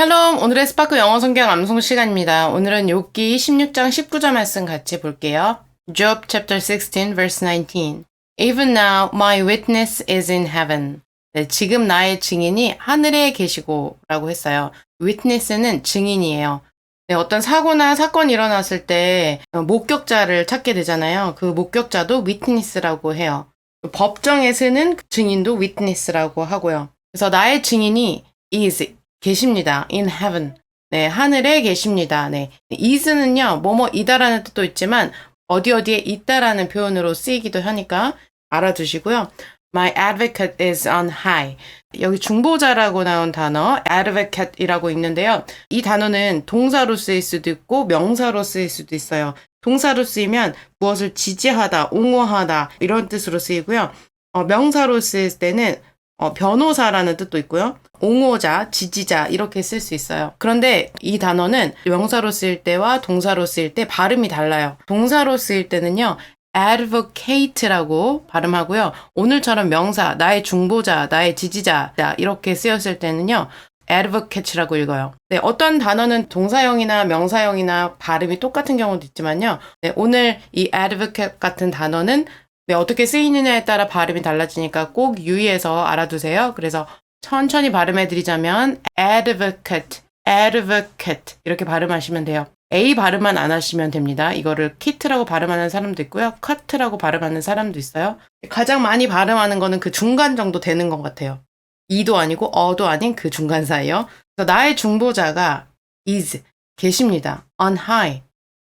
샬롬, 오늘의 스파크 영어 성경 암송 시간입니다. 오늘은 욥기 16장 19절 말씀 같이 볼게요. Job chapter 16 verse 19. Even now my witness is in heaven. 네, 지금 나의 증인이 하늘에 계시고 라고 했어요. witness는 증인이에요. 네, 어떤 사고나 사건이 일어났을 때 어, 목격자를 찾게 되잖아요. 그 목격자도 witness라고 해요. 법정에 서는 증인도 witness라고 하고요. 그래서 나의 증인이 is 계십니다. in heaven. 네, 하늘에 계십니다. 네. is는요, 뭐뭐이다라는 뜻도 있지만 어디 어디에 있다라는 표현으로 쓰이기도 하니까 알아두시고요. My advocate is on high. 여기 중보자라고 나온 단어 advocate이라고 있는데요. 이 단어는 동사로 쓰일 수도 있고 명사로 쓰일 수도 있어요. 동사로 쓰이면 무엇을 지지하다, 옹호하다 이런 뜻으로 쓰이고요. 어, 명사로 쓰일 때는 어, 변호사라는 뜻도 있고요. 옹호자, 지지자 이렇게 쓸 수 있어요. 그런데 이 단어는 명사로 쓰일 때와 동사로 쓰일 때 발음이 달라요. 동사로 쓰일 때는요. advocate라고 발음하고요. 오늘처럼 명사, 나의 중보자, 나의 지지자 이렇게 쓰였을 때는요. advocate라고 읽어요. 네, 어떤 단어는 동사형이나 명사형이나 발음이 똑같은 경우도 있지만요. 네, 오늘 이 advocate 같은 단어는 네, 어떻게 쓰이느냐에 따라 발음이 달라지니까 꼭 유의해서 알아두세요. 그래서 천천히 발음해 드리자면 advocate, advocate 이렇게 발음하시면 돼요. A 발음만 안 하시면 됩니다. 이거를 kit라고 발음하는 사람도 있고요. cut라고 발음하는 사람도 있어요. 가장 많이 발음하는 거는 그 중간 정도 되는 것 같아요. 이도 아니고 어도 아닌 그 중간 사이요. 그래서 나의 중보자가 is 계십니다. on high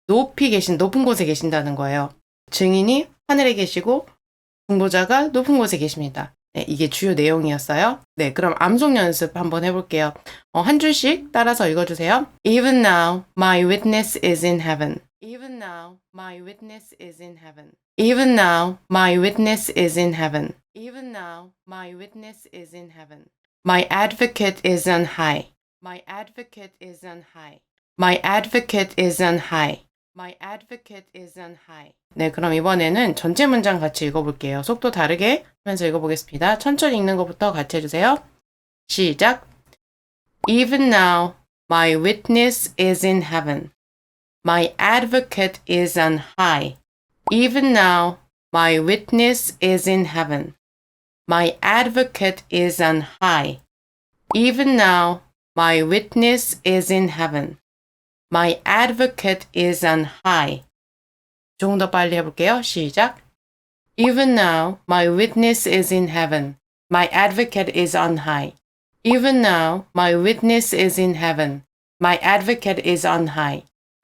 높이 계신 높은 곳에 계신다는 거예요. 증인이 하늘에 계시고 중보자가 높은 곳에 계십니다. 네, 이게 주요 내용이었어요. 네, 그럼 암송 연습 한번 해볼게요. 어, 한 줄씩 따라서 읽어주세요. Even now, my witness is in heaven. Even now, my witness is in heaven. Even now, my witness is in heaven. Even now, my witness is in heaven. My advocate is on high. My advocate is on high. My advocate is on high. My advocate is on high. 네, 그럼 이번에는 전체 문장 같이 읽어볼게요. 속도 다르게 하면서 읽어보겠습니다. 천천히 읽는 것부터 같이 해주세요. 시작. Even now, my witness is in heaven. My advocate is on high. Even now, my witness is in heaven. My advocate is on high. Even now, my witness is in heaven. My advocate is on high. 조금 더 빨리 해볼게요. 시작. Even now, my witness is in heaven. My advocate is on high. Even now, my witness is in heaven. My advocate is on high.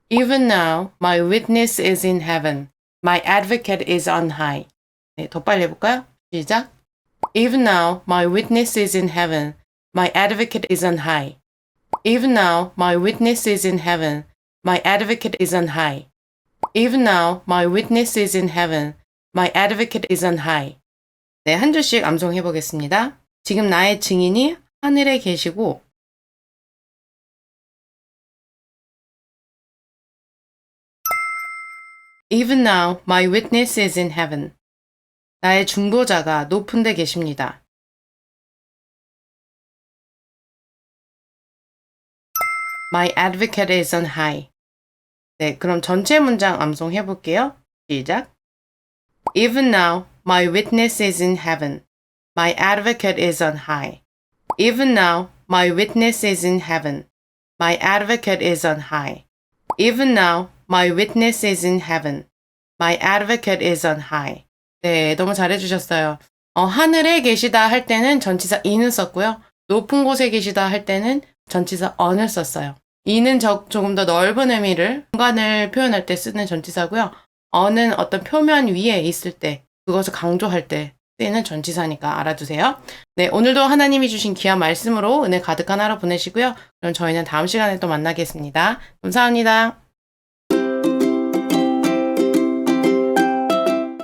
Even now, my witness is in heaven. My advocate is on high. 네, 더 빨리 해볼까요? 시작. Even now, my witness is in heaven. My advocate is on high. Even now, my witness is in heaven. My advocate is on high. Even now, my witness is in heaven. My advocate is on high. 네, 한 줄씩 암송해 보겠습니다. 지금 나의 증인이 하늘에 계시고 Even now, my witness is in heaven. 나의 중보자가 높은 데 계십니다. My advocate is on high. 네, 그럼 전체 문장 암송해 볼게요. 시작. Even now, my witness is in heaven. My advocate is on high. Even now, my witness is in heaven. My advocate is on high. Even now, my witness is in heaven. My advocate is on high. 네, 너무 잘해주셨어요. 어, 하늘에 계시다 할 때는 전치사 in을 썼고요. 높은 곳에 계시다 할 때는 전치사 on을 썼어요. 이는 저, 조금 더 넓은 의미를 공간을 표현할 때 쓰는 전치사고요. on은 어떤 표면 위에 있을 때 그것을 강조할 때 쓰이는 전치사니까 알아두세요. 네, 오늘도 하나님이 주신 귀한 말씀으로 은혜 가득한 하루 보내시고요. 그럼 저희는 다음 시간에 또 만나겠습니다. 감사합니다.